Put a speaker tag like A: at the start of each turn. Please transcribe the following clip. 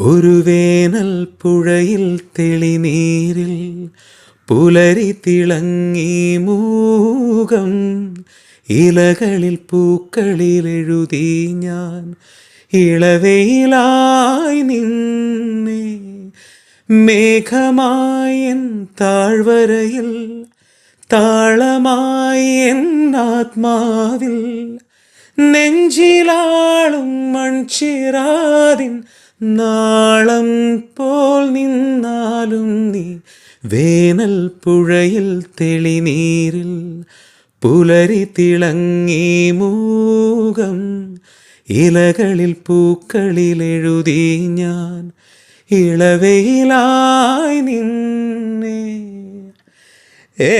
A: ഒരു വേനൽ പുഴയിൽ തെളിനീരിൽ പുലരി തിളങ്ങി മൂകം. ഇലകളിൽ പൂക്കളിൽ എഴുതി ഞാൻ ഇളവയിലായി നിന്നെ. മേഘമായി താഴ്വരയിൽ താളമായി ആത്മാവിൽ നെഞ്ചിലാളും മൺചിറാതിൻ നാളം പോൽ നിന്നാലും നീ വേനൽ പുഴയിൽ തെളിനീരിൽ പുലരി തിളങ്ങി മൂകം ഇലകളിൽ പൂക്കളിൽ എഴുതി ഞാൻ ഇളവയിലായി നിന്നെ. ഏ